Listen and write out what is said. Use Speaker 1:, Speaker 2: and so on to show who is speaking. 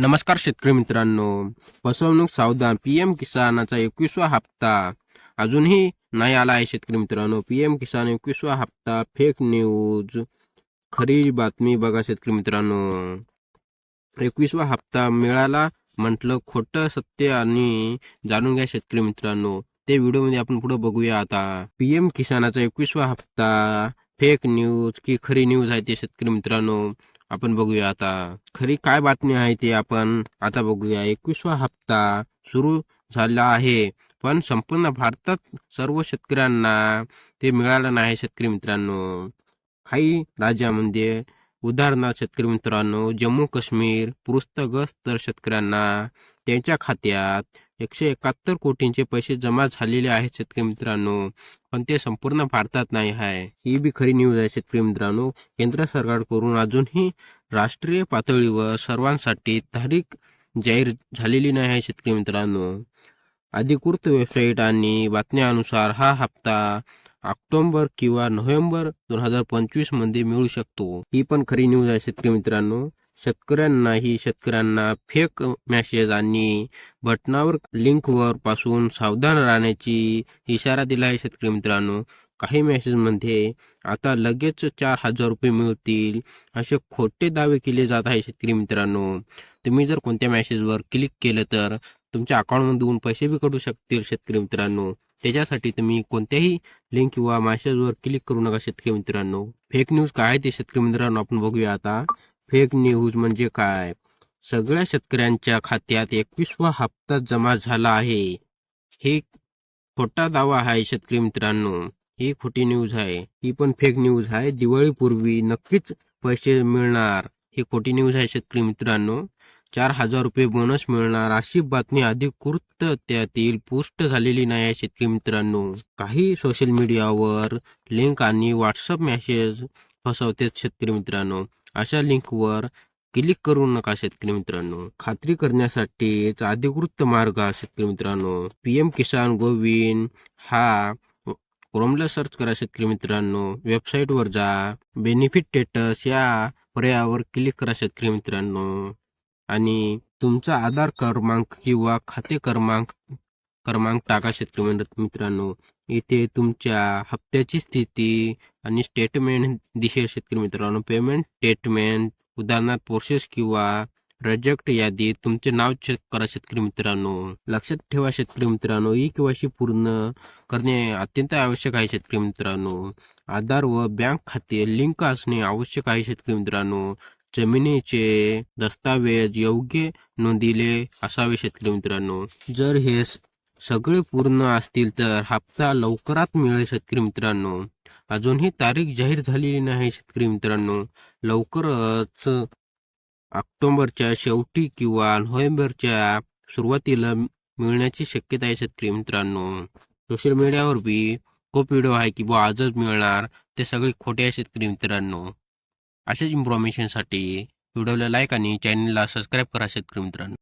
Speaker 1: नमस्कार शेतकरी मित्रांनो. फसवणूक सावधान पीएम किसानाचा एकवीसवा हप्ता. अजूनही नाही आला आहे शेतकरी मित्रांनो. पीएम किसान एकवीसवा हप्ता. फेक न्यूज खरी बातमी बघा शेतकरी मित्रांनो. एकवीसवा हप्ता मिळाला म्हटलं खोटं सत्य आणि जाणून घ्या शेतकरी मित्रांनो. ते व्हिडिओमध्ये आपण पुढे बघूया आता. पीएम किसानाचा एकवीसवा हप्ता. फेक न्यूज की खरी न्यूज आहे ते शेतकरी मित्रांनो. आपण बघूया आता. खरी काय बातमी आहे ते आपण आता बघूया. एकवीसवा हप्ता सुरू झाला आहे. पण संपूर्ण भारतात सर्व शेतकऱ्यांना ते मिळालं नाही शेतकरी मित्रांनो. काही राज्यामध्ये उदाहरणार्थ शेतकरी मित्रांनो जम्मू काश्मीर पुरस्तग्रस्त तर शेतकऱ्यांना त्यांच्या खात्यात एकशे एकाहत्तर कोटींचे पैसे जमा झालेले आहेत शेतकरी मित्रांनो. पण ते संपूर्ण भारतात नाही आहे ही बी खरी न्यूज आहे शेतकरी मित्रांनो. केंद्र सरकारकडून अजूनही राष्ट्रीय पातळीवर सर्वांसाठी तारीख जाहीर झालेली नाही आहे शेतकरी मित्रांनो. अधिकृत वेबसाईट आणि बातम्यानुसार हा हप्ता ऑक्टोबर किंवा नोव्हेंबर दोन हजार पंचवीसमध्ये मिळू शकतो. ही पण खरी न्यूज आहे शेतकरी मित्रांनो. शेतकऱ्यांनाही शेतकऱ्यांना फेक मॅसेज आणि बटनावर लिंकवर पासून सावधान राहण्याची इशारा दिला आहे शेतकरी मित्रांनो. काही मेसेजमध्ये आता लगेच चार हजार रुपये मिळतील असे खोटे दावे केले जात आहे शेतकरी मित्रांनो. तुम्ही जर कोणत्या मेसेजवर क्लिक केलं तर तुमच्या अकाउंटमधून पैसे बी कटू शकतील शेतकरी मित्रांनो. त्याच्यासाठी तुम्ही कोणत्याही लिंक किंवा मेसेजवर क्लिक करू नका शेतकरी मित्रांनो. फेक न्यूज काय आहे ते शेतकरी मित्रांनो आपण बघूया आता. फेक न्यूज म्हणजे काय? सगळ्या शेतकऱ्यांच्या खात्यात एकवीसवा हप्ता जमा झाला आहे. हे खोटा दावा आहे शेतकरी मित्रांनो. ही खोटी न्यूज आहे. ही पण फेक न्यूज आहे. दिवाळीपूर्वी नक्कीच पैसे मिळणार. ही खोटी न्यूज आहे शेतकरी मित्रांनो. चार हजार रुपये बोनस मिळणार. अशी बातमी अधिकृत त्यातील पोस्ट झालेली नाही आहे शेतकरी मित्रांनो. काही सोशल मीडियावर लिंक आणि व्हॉट्सअप मेसेज फसवतेत शेतकरी मित्रांनो. अशा लिंकवर क्लिक करू नका शेतकरी मित्रांनो. खात्री करण्यासाठीच अधिकृत मार्ग शेतकरी मित्रांनो. पीएम किसान गोविंद हा क्रोमला सर्च करा शेतकरी मित्रांनो. वेबसाईटवर जा. बेनिफिट स्टेटस या पर्यायावर क्लिक करा शेतकरी मित्रांनो. आणि तुमचा आधार क्रमांक किंवा खाते क्रमांक क्रमांक टाका शेतकरी मित्रांनो. इथे तुमच्या हप्त्याची स्थिती आणि स्टेटमेंट दिसेल शेतकरी मित्रांनो. पेमेंट स्टेटमेंट उदाहरणार्थ प्रोसेस किंवा रिजेक्ट यादी तुमचे नाव चेक करा शेतकरी मित्रांनो. लक्षात ठेवा शेतकरी मित्रांनो ई केवायसी पूर्ण करणे अत्यंत आवश्यक आहे शेतकरी मित्रांनो. आधार व बँक खाते लिंक असणे आवश्यक आहे शेतकरी मित्रांनो. जमिनीचे दस्तावेज योग्य नोंदिले असावे शेतकरी मित्रांनो. जर हे सगळे पूर्ण असतील तर हप्ता लवकरात मिळेल शेतकरी मित्रांनो. अजूनही तारीख जाहीर झालेली नाही शेतकरी मित्रांनो. लवकरच ऑक्टोबरच्या शेवटी किंवा नोव्हेंबरच्या सुरुवातीला मिळण्याची शक्यता आहे शेतकरी मित्रांनो. सोशल मीडियावर बी खूप व्हिडिओ आहे की बुवा आजच मिळणार ते सगळे खोटे आहे शेतकरी मित्रांनो. अशाच इन्फॉर्मेशनसाठी व्हिडिओला लाईक आणि चॅनलला सबस्क्राईब करा शेतकरी मित्रांनो.